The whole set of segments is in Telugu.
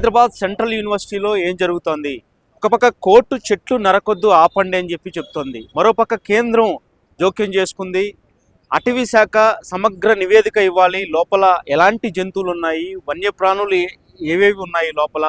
హైదరాబాద్ సెంట్రల్ యూనివర్సిటీలో ఏం జరుగుతోంది? ఒకపక్క కోర్టు చెట్లు నరకొద్దు ఆపండి అని చెప్పి చెప్తోంది. మరోపక్క కేంద్రం జోక్యం చేసుకుంది. అటవీ శాఖ సమగ్ర నివేదిక ఇవ్వాలి. లోపల ఎలాంటి జంతువులు ఉన్నాయి? వన్యప్రాణులు ఏవేవి ఉన్నాయి లోపల?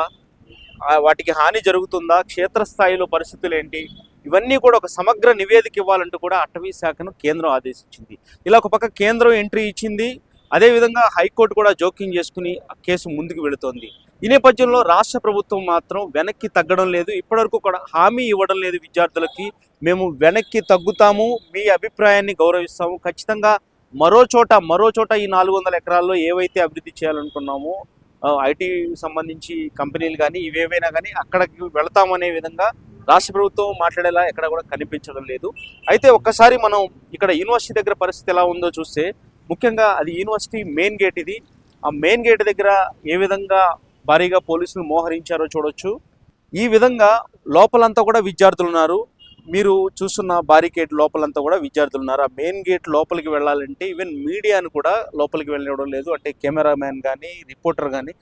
వాటికి హాని జరుగుతుందా? క్షేత్రస్థాయిలో పరిస్థితులు ఏంటి? ఇవన్నీ కూడా ఒక సమగ్ర నివేదిక ఇవ్వాలంటూ కూడా అటవీ శాఖను కేంద్రం ఆదేశించింది. ఇలా ఒక పక్క కేంద్రం ఎంట్రీ ఇచ్చింది. అదేవిధంగా హైకోర్టు కూడా జోక్యం చేసుకుని ఆ కేసు ముందుకు వెళుతోంది. ఈ నేపథ్యంలో రాష్ట్ర ప్రభుత్వం మాత్రం వెనక్కి తగ్గడం లేదు. ఇప్పటివరకు కూడా హామీ ఇవ్వడం లేదు విద్యార్థులకి. మేము వెనక్కి తగ్గుతాము మీ అభిప్రాయాన్ని గౌరవిస్తాము. ఖచ్చితంగా మరో చోట మరో చోట ఈ నాలుగు వందల ఎకరాల్లో ఏవైతే అభివృద్ధి చేయాలనుకున్నామో ఐటీ సంబంధించి కంపెనీలు కానీ ఇవేవైనా కానీ అక్కడికి వెళతామనే విధంగా రాష్ట్ర ప్రభుత్వం మాట్లాడేలా ఎక్కడ కూడా కనిపించడం లేదు. అయితే ఒక్కసారి మనం ఇక్కడ యూనివర్సిటీ దగ్గర పరిస్థితి ఎలా ఉందో చూస్తే ముఖ్యంగా అది యూనివర్సిటీ మెయిన్ గేట్ ఇది. ఆ మెయిన్ గేట్ దగ్గర ఏ విధంగా భారీగా పోలీసులు మోహరించారో చూడొచ్చు. ఈ విధంగా లోపలంతా కూడా విద్యార్థులు ఉన్నారు. మీరు చూస్తున్న బారికేడ్ లోపలంతా కూడా విద్యార్థులు ఉన్నారు. ఆ మెయిన్ గేట్ లోపలికి వెళ్ళాలంటే ఈవెన్ మీడియాను కూడా లోపలికి వెళ్ళడం లేదు. అంటే కెమెరామ్యాన్ కానీ రిపోర్టర్ కానీ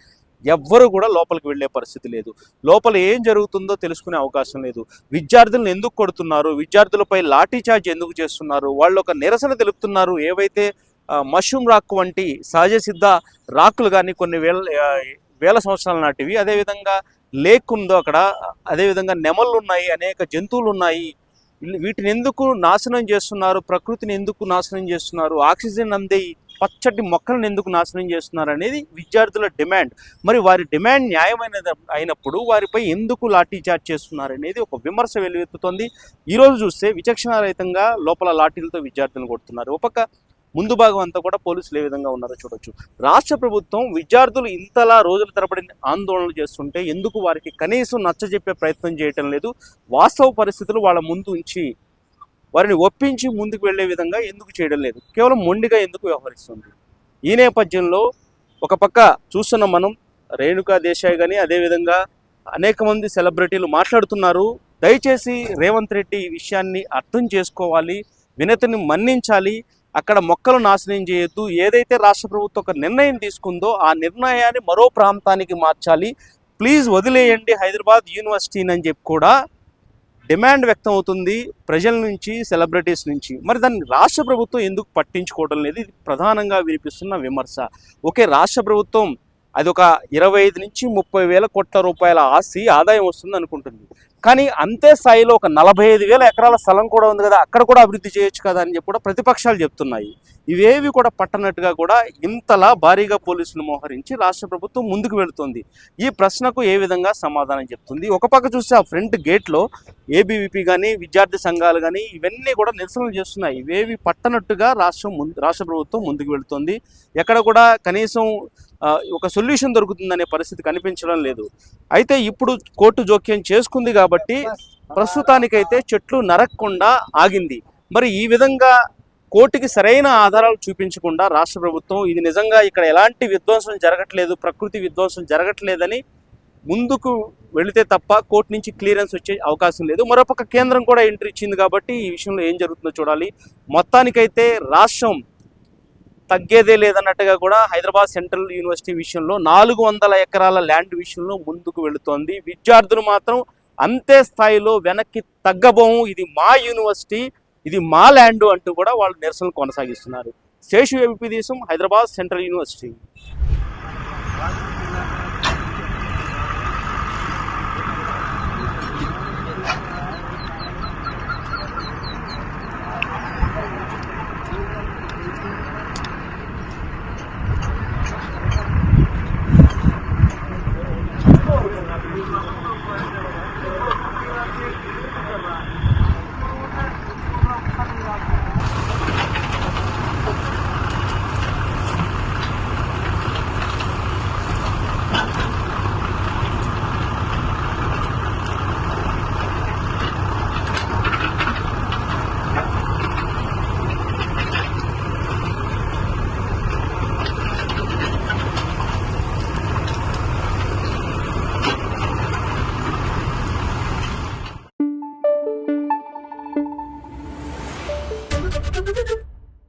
ఎవ్వరు కూడా లోపలికి వెళ్ళే పరిస్థితి లేదు. లోపల ఏం జరుగుతుందో తెలుసుకునే అవకాశం లేదు. విద్యార్థులను ఎందుకు కొడుతున్నారు? విద్యార్థులపై లాఠీ చార్జ్ ఎందుకు చేస్తున్నారు? వాళ్ళు ఒక నిరసన తెలుపుతున్నారు. ఏవైతే మష్రూమ్ రాక్ వంటి సహజ సిద్ధ రాకులు కానీ కొన్ని వేల వేల సంవత్సరాల నాటివి. అదేవిధంగా లేక్ ఉందో అక్కడ అదేవిధంగా నెమళ్ళు ఉన్నాయి అనేక జంతువులు ఉన్నాయి. వీటిని ఎందుకు నాశనం చేస్తున్నారు? ప్రకృతిని ఎందుకు నాశనం చేస్తున్నారు? ఆక్సిజన్ అందే పచ్చటి మొక్కలను ఎందుకు నాశనం చేస్తున్నారు అనేది విద్యార్థుల డిమాండ్. మరి వారి డిమాండ్ న్యాయమైనది అయినప్పుడు వారిపై ఎందుకు లాఠీ చార్జ్ చేస్తున్నారు అనేది ఒక విమర్శ వెలువెత్తుతోంది. ఈరోజు చూస్తే విచక్షణారహితంగా లోపల లాఠీలతో విద్యార్థులను కొడుతున్నారు. ఒక ముందు భాగం అంతా కూడా పోలీసులు ఏ విధంగా ఉన్నారో చూడొచ్చు. రాష్ట్ర ప్రభుత్వం విద్యార్థులు ఇంతలా రోజుల తరబడి ఆందోళనలు చేస్తుంటే ఎందుకు వారికి కనీసం నచ్చజెప్పే ప్రయత్నం చేయటం లేదు? వాస్తవ పరిస్థితులు వాళ్ళ ముందు ఉంచి వారిని ఒప్పించి ముందుకు వెళ్ళే విధంగా ఎందుకు చేయడం లేదు? కేవలం మొండిగా ఎందుకు వ్యవహరిస్తుంది? ఈ నేపథ్యంలో ఒక పక్క చూస్తున్న మనం రేణుకా దేశాయ్ కానీ అదేవిధంగా అనేక మంది సెలబ్రిటీలు మాట్లాడుతున్నారు. దయచేసి రేవంత్ రెడ్డి ఈ విషయాన్ని అర్థం చేసుకోవాలి వినతిని మన్నించాలి. అక్కడ మొక్కలు నాశనం చేయొద్దు. ఏదైతే రాష్ట్ర ప్రభుత్వం ఒక నిర్ణయం తీసుకుందో ఆ నిర్ణయాన్ని మరో ప్రాంతానికి మార్చాలి. ప్లీజ్ వదిలేయండి హైదరాబాద్ యూనివర్సిటీని అని చెప్పి కూడా డిమాండ్ వ్యక్తం అవుతుంది ప్రజల నుంచి సెలబ్రిటీస్ నుంచి. మరి దాన్ని రాష్ట్ర ప్రభుత్వం ఎందుకు పట్టించుకోవడం లేదు? ఇది ప్రధానంగా వినిపిస్తున్న విమర్శ. ఓకే రాష్ట్ర ప్రభుత్వం అది ఒక ఇరవై ఐదు నుంచి ముప్పై వేల కోట్ల రూపాయల ఆస్తి ఆదాయం వస్తుంది అనుకుంటుంది. కానీ అంతే స్థాయిలో ఒక నలభై ఐదు వేల ఎకరాల స్థలం కూడా ఉంది కదా అక్కడ కూడా అభివృద్ధి చేయొచ్చు కదా అని చెప్పి కూడా ప్రతిపక్షాలు చెప్తున్నాయి. ఇవేవి కూడా పట్టనట్టుగా కూడా ఇంతలా భారీగా పోలీసులు మోహరించి రాష్ట్ర ప్రభుత్వం ముందుకు వెళుతుంది. ఈ ప్రశ్నకు ఏ విధంగా సమాధానం చెప్తుంది? ఒక పక్క చూస్తే ఆ ఫ్రంట్ గేట్లో ఏబీవీపీ కానీ విద్యార్థి సంఘాలు కానీ ఇవన్నీ కూడా నిరసనలు చేస్తున్నాయి. ఇవేవి పట్టనట్టుగా రాష్ట్రం ముందు రాష్ట్ర ప్రభుత్వం ముందుకు వెళుతుంది. ఎక్కడ కూడా కనీసం ఒక సొల్యూషన్ దొరుకుతుందనే పరిస్థితి కనిపించడం లేదు. అయితే ఇప్పుడు కోర్టు జోక్యం చేసుకుంది కాబట్టి ప్రస్తుతానికైతే చెట్లు నరక్కుండా ఆగింది. మరి ఈ విధంగా కోర్టుకి సరైన ఆధారాలు చూపించకుండా రాష్ట్ర ప్రభుత్వం ఇది నిజంగా ఇక్కడ ఎలాంటి విధ్వంసం జరగట్లేదు ప్రకృతి విధ్వంసం జరగట్లేదని ముందుకు వెళితే తప్ప కోర్టు నుంచి క్లియరెన్స్ వచ్చే అవకాశం లేదు. మరోపక్క కేంద్రం కూడా ఎంట్రీ ఇచ్చింది కాబట్టి ఈ విషయంలో ఏం జరుగుతుందో చూడాలి. మొత్తానికైతే రాష్ట్రం తగ్గేదే లేదన్నట్టుగా కూడా హైదరాబాద్ సెంట్రల్ యూనివర్సిటీ విషయంలో నాలుగు వందల ఎకరాల ల్యాండ్ విషయంలో ముందుకు వెళుతోంది. విద్యార్థులు మాత్రం అంతే స్థాయిలో వెనక్కి తగ్గబోము. ఇది మా యూనివర్సిటీ ఇది మా ల్యాండ్ అంటూ కూడా వాళ్ళు నిరసనలు కొనసాగిస్తున్నారు. శేషు ఏపీ దేశం Hyderabad central university. Thank you.